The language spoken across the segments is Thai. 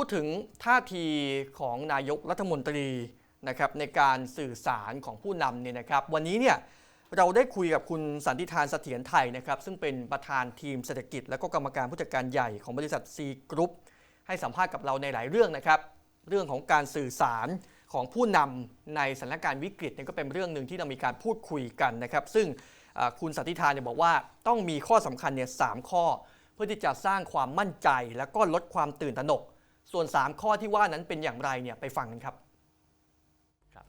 พูดถึงท่าทีของนายกรัฐมนตรีนะครับในการสื่อสารของผู้นำเนี่ยนะครับ วันนี้เนี่ยเราได้คุยกับคุณสันติธานเสถียรไทยนะครับ ซึ่งเป็นประธานทีมเศรษฐกิจ และก็กรรมการผู้จัดการใหญ่ของบริษัท C Group ให้สัมภาษณ์กับเราในหลายเรื่องนะครับ เรื่องของการสื่อสารของผู้นำในสถานการณ์วิกฤตเนี่ยก็เป็นเรื่องหนึ่งที่เรามีการพูดคุยกันนะครับ ซึ่งคุณสันติธานเนี่ยบอกว่าต้องมีข้อสำคัญเนี่ยสามข้อ เพื่อที่จะสร้างความมั่นใจ และก็ลดความตื่นตระหนก ส่วน 3 ข้อที่ว่านั้นเป็นอย่างไรเนี่ยไปฟังกันครับ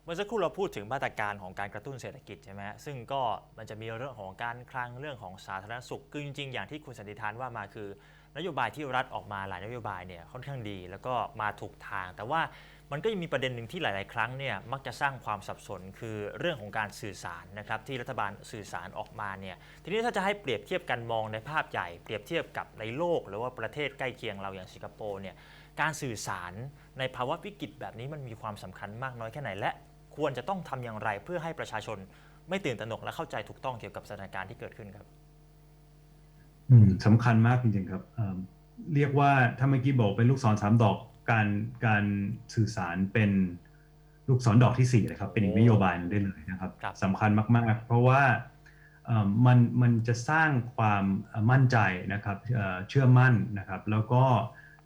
เมื่อสักครู่เราพูดถึงมาตรการของการกระตุ้นเศรษฐกิจใช่ไหมฮะซึ่งก็มันจะมีเรื่องของการคลังเรื่องของสาธารณสุขคือจริงๆอย่างที่คุณสันติทานว่ามาคือ นโยบายที่รัฐออกมาหลายนโยบายเนี่ยค่อนข้างดี แล้วก็มาถูกทาง แต่ว่ามันก็ยังมีประเด็นหนึ่งที่หลาย ๆ ครั้งเนี่ยมักจะสร้างความสับสนคือเรื่องของการสื่อสารนะครับที่รัฐบาลสื่อสารออกมาเนี่ยทีนี้ถ้าจะให้เปรียบเทียบกันมองในภาพใหญ่เปรียบเทียบกับในโลก หรือว่าประเทศใกล้เคียงเราอย่างสิงคโปร์เนี่ยการสื่อสารในภาวะวิกฤตแบบนี้มันมีความสำคัญมากน้อยแค่ไหน และควรจะต้องทำอย่างไรเพื่อให้ประชาชนไม่ตื่นตระหนกและเข้าใจถูกต้องเกี่ยวกับสถานการณ์ที่เกิดขึ้นครับ อืมสำคัญมากจริงๆครับเอ่อเรียกว่าถ้าเมื่อกี้บอกเป็นลูกศรสามดอกการการสื่อสารเป็นลูกศรดอกที่สี่เลยครับ เป็นอีกนโยบายหนึงได้เลยนะครับครับสำคัญมากๆ เพราะว่าเอ่อมันมันจะสร้างความเอ่อมั่นใจนะครับเอ่อเชื่อมั่นนะครับ แล้วก็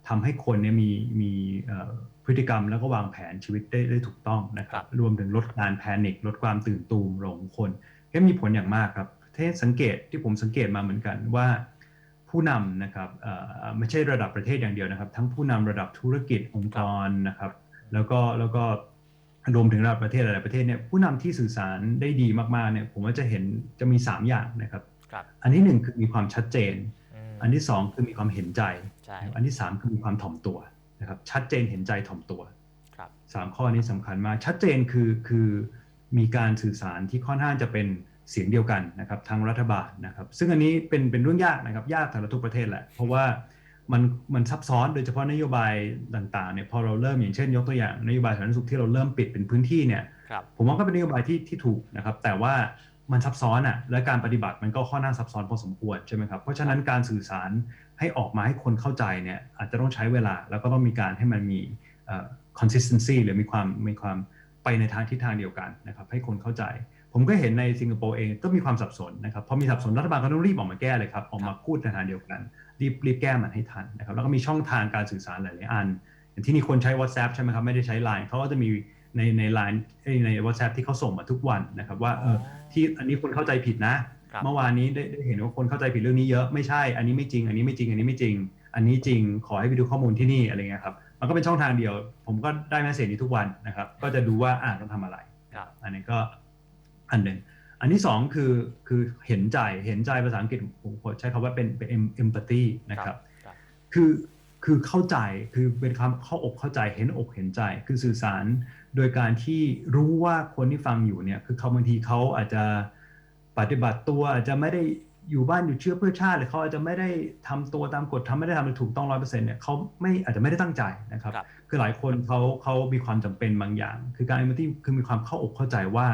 ทำให้คนเนี่ยมีมีเอ่อพฤติกรรมแล้วก็วางแผนชีวิตได้ได้ถูกต้องนะครับ รวมถึงลดการแพนิคลดความตื่นตูมลงของคนก็มีผลอย่างมากครับเทศสังเกตที่ผมสังเกตมาเหมือนกันว่า ผู้นำนะครับเอ่อไม่ใช่ระดับประเทศอย่างเดียวนะครับ ทั้งผู้นำระดับธุรกิจองค์กรนะครับ แล้วก็แล้วก็รวมถึงระดับประเทศหลายๆประเทศเนี่ยผู้นำที่สื่อสารได้ดีมากๆเนี่ยผมว่าจะเห็นจะมี 3 อย่างนะครับครับอันที่หนึ่งคือมีความชัดเจนมอันที่สองคือมีความเห็นใจใช่อันที่สามคือมีความถ่อมตัวนะครับชัดเจนเห็นใจถ่อมตัวครับสามข้อนี้สำคัญมากชัดเจนคือคือมีการสื่อสารที่ค่อนข้างจะเป็น เสียงเดียวกันนะครับทั้งรัฐบาลนะครับ ซึ่งอันนี้เป็นเป็นเรื่องยากนะครับ ยากสำหรับทุกประเทศแหละ เพราะว่ามันมันซับซ้อนโดยเฉพาะนโยบายต่างๆเนี่ยพอเราเริ่มอย่างเช่น ยกตัวอย่างนโยบายสาธารณสุขที่เราเริ่มปิดเป็นพื้นที่เนี่ยครับผมว่าก็เป็นนโยบายที่ที่ถูกนะครับ แต่ว่ามันซับซ้อนอะและการปฏิบัติมันก็ค่อนข้างซับซ้อนพอสมควรใช่ไหมครับเพราะฉะนั้นการสื่อสารให้ออกมาให้คนเข้าใจเนี่ยอาจจะต้องใช้เวลา แล้วก็ต้องมีการให้มันมีเอ่อ consistency หรือมีความมีความไปในทางทิศทางเดียวกันนะครับให้คนเข้าใจ ผมก็เห็นในสิงคโปร์เองก็มีความสับสนนะครับพอมีสับสนรัฐบาลก็ต้องรีบออกมาแก้เลยครับออกมาพูดในทางเดียวกัน รีบรีบแก้มันให้ทันนะครับแล้วก็มีช่องทางการสื่อสารหลายๆอัน อย่างที่นี่คนใช้ WhatsApp ใช่ไหมครับไม่ได้ใช้ Line เขาก็จะมีในใน Line เอ้ยใน WhatsApp ที่เขาส่งมาทุกวันนะครับว่าเออที่อันนี้คนเข้าใจผิดนะครับเมื่อวานนี้ได้ได้เห็นว่าคนเข้าใจผิดเรื่องนี้เยอะไม่ใช่อันนี้ไม่จริง อันนี้ไม่จริงอันนี้ไม่จริง อันนี้จริงขอให้ไปดูข้อมูลที่นี่อะไรเงี้ยครับมันก็เป็นช่องทางเดียว ผมก็ได้แมสเซจนี้ทุกวันนะครับก็จะดูว่าอ่านต้องทำอะไรครับอันนี้ก็ อันหนึ่งอันที่สองคือคือเห็นใจเห็นใจภาษาอังกฤษผมผมใช้คำว่าเป็นเป็น empathy นะครับครับคือคือเข้าใจคือเป็นคำเข้าอกเข้าใจเห็นอกเห็นใจ คือสื่อสารโดยการที่รู้ว่าคนที่ฟังอยู่เนี่ยคือเขาบางทีเขาอาจจะปฏิบัติตัวอาจจะไม่ได้อยู่บ้านอยู่เชื่อเพื่อชาติหรือเขาอาจจะไม่ได้ทำตัวตามกฎทำไม่ได้ทำถูกต้องร้อยเปอร์เซ็นต์เนี่ยเขาไม่อาจจะไม่ได้ตั้งใจนะครับครับคือหลายคนเขาเขามีความจำเป็นบางอย่าง คือการ empathy คือมีความเข้าอกเข้าใจว่า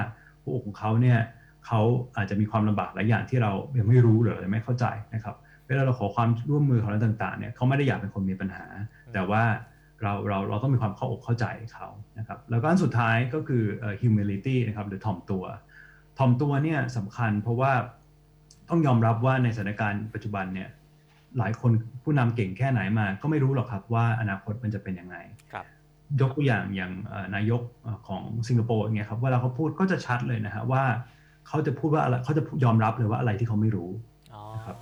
หัวอกของเขาเนี่ยเขาอาจจะมีความลำบากหลายอย่างที่เรายังไม่รู้หรือยังไม่เข้าใจนะครับเวลาเราขอความร่วมมือของเราต่างๆเนี่ยเขาไม่ได้อยากเป็นคนมีปัญหา แต่ว่าเราเราเราต้องมีความเข้าอกเข้าใจเขานะครับแล้วก็อันสุดท้ายก็คือเอ่อ humility นะครับหรือถ่อมตัวถ่อมตัวเนี่ยสำคัญเพราะว่าต้องยอมรับว่าในสถานการณ์ปัจจุบันเนี่ยหลายคนผู้นำเก่งแค่ไหนมา ก็ไม่รู้หรอกครับว่าอนาคตมันจะเป็นยังไงครับ ยกตัวอย่างอย่างเอ่อนายกเอ่อของสิงคโปร์อย่างเงี้ยครับเวลาเขาพูดก็จะชัดเลยนะฮะว่าเขาจะพูดว่าอะไรเขาจะยอมรับเลยว่าอะไรที่เขาไม่รู้อ๋อครับ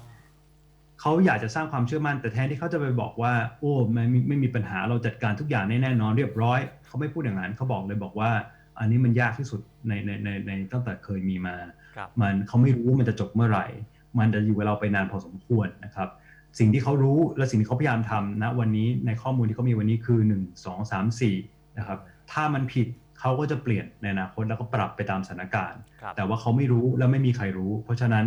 เขาอยากจะสร้างความเชื่อมั่นแต่แทนที่เขาจะไปบอกว่า โอ้ไม่ไม่ไม่มีปัญหาเราจัดการทุกอย่างแน่นอนเรียบร้อยเขาไม่พูดอย่างนั้นเขาบอกเลยบอกว่า อันนี้มันยากที่สุดในในในในตั้งแต่เคยมีมาครับมันเขาไม่รู้ว่ามันจะจบเมื่อไหร่ มันจะอยู่กับเราไปนานพอสมควรนะครับ สิ่งที่เขารู้และสิ่งที่เขาพยายามทำนะวันนี้ในข้อมูลที่เขามีวันนี้คือ 1 2 3 4นะครับถ้ามันผิดเขาก็จะเปลี่ยนในอนาคตแล้วก็ปรับไปตามสถานการณ์ครับแต่ว่าเขาไม่รู้และไม่มีใครรู้ เพราะฉะนั้น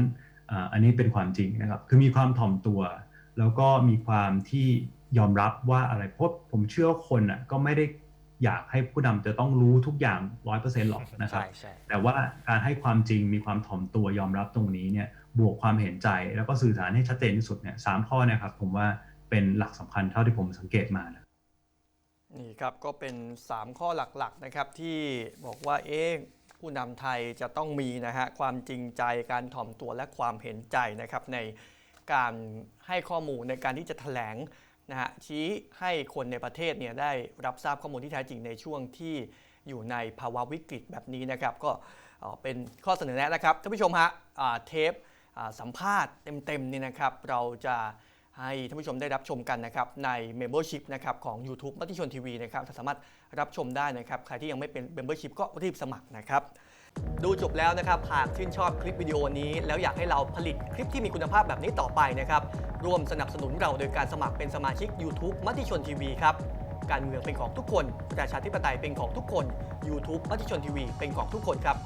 อ่าอันนี้เป็นความจริงนะครับคือมีความถ่อมตัว แล้วก็มีความที่ยอมรับว่าอะไรเพราะผมเชื่อว่าคนอะก็ไม่ได้ อยากให้ผู้นำจะต้องรู้ทุกอย่างร้อยเปอร์เซ็นต์หรอกนะครับใช่ใช่แต่ว่าการให้ความจริงมีความถ่อมตัวยอมรับตรงนี้เนี่ยบวกความเห็นใจแล้วก็สื่อสารให้ชัดเจนที่สุดเนี่ยสามข้อเนะครับผมว่าเป็นหลักสำคัญเท่าที่ผมสังเกตมานะนี่ครับก็เป็น 3 ข้อหลักๆนะครับที่บอกว่าเอ๊ะผู้นำไทยจะต้องมีนะฮะความจริงใจการถ่อมตัวและความเห็นใจนะครับในการให้ข้อมูลในการที่จะแถลง นะฮะชี้ให้คนในประเทศเนี่ยได้รับทราบข้อมูลที่แท้จริงในช่วงที่อยู่ในภาวะวิกฤตแบบนี้นะครับ ก็เป็นข้อเสนอแนะนะครับท่านผู้ชมฮะเทปสัมภาษณ์เต็มๆนี่นะครับ เราจะให้ท่านผู้ชมได้รับชมกันนะครับใน Membership นะครับของ YouTube มติชนทีวีนะครับสามารถรับชมได้นะครับ ใครที่ยังไม่เป็น Membership ก็รีบสมัครนะครับ ดูจบแล้วนะครับหากชื่นชอบคลิปวิดีโอนี้แล้วอยากให้เราผลิตคลิปที่มีคุณภาพแบบนี้ต่อไปนะครับร่วมสนับสนุนเราโดยการสมัครเป็นสมาชิก YouTube มติชนทีวีครับการเมืองเป็นของทุกคน ประชาธิปไตยเป็นของทุกคน YouTube มติชนทีวีเป็นของทุกคนครับ